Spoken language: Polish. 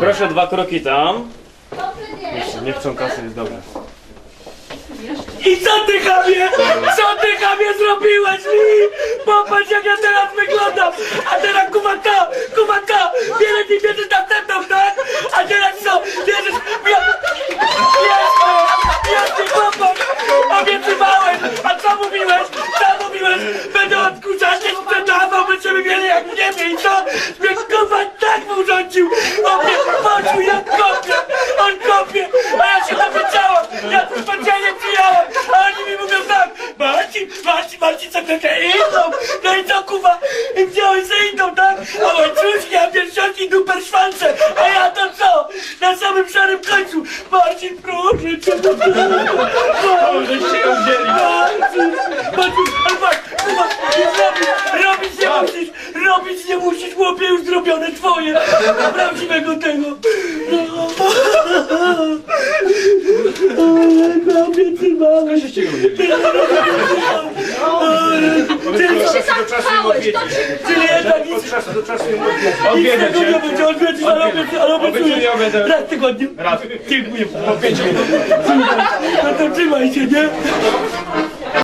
Proszę dwa kroki tam. Jeszcze nie chcą kasy, jest dobrze. I co ty chamie? Co ty chamie zrobiłeś mi? Popatrz jak ja teraz wyglądam! A teraz kumaka! Kumaka! Wiele ty bierzesz następną, tak? A teraz co? Bierzesz... Ja... Jasne! Jasne, popatrz! Obiecywałeś! A co mówiłeś? Co mówiłeś? Będę odkurzać, mieli jak niebie i co? Więc kurwa tak mu urządził! On mnie poczuł jak kopie! On kopie! A ja się dowiedziałam! Ja tu specjalnie przyjechałem! A oni mi mówią tak! Marcin, Marcin, Marcin, co trochę idą! No i co kuwa? I wziąłeś że idą, tak? A łańcuszki, a pierścionki, duper szwance! A ja to co? Na samym szarym końcu! Marcin, proszę cię! Marcin, Żeście ją wzięli. Marcin, Marcin, robić nie musisz, chłopie, już zrobione twoje! Prawdziwego tego! Ale obiecywałeś! Żeście ją wzięli. Ty się zapchałeś, to ci Czyli jednak nic Od czasu do czasu ją nic odwiedź. tego nie będzie, odwiedzić, ale obiecuję, ale obiecuję. Obiecuję, obiecuję. Raz w tygodniu. Raz. Dziękuję. No to trzymaj się, nie?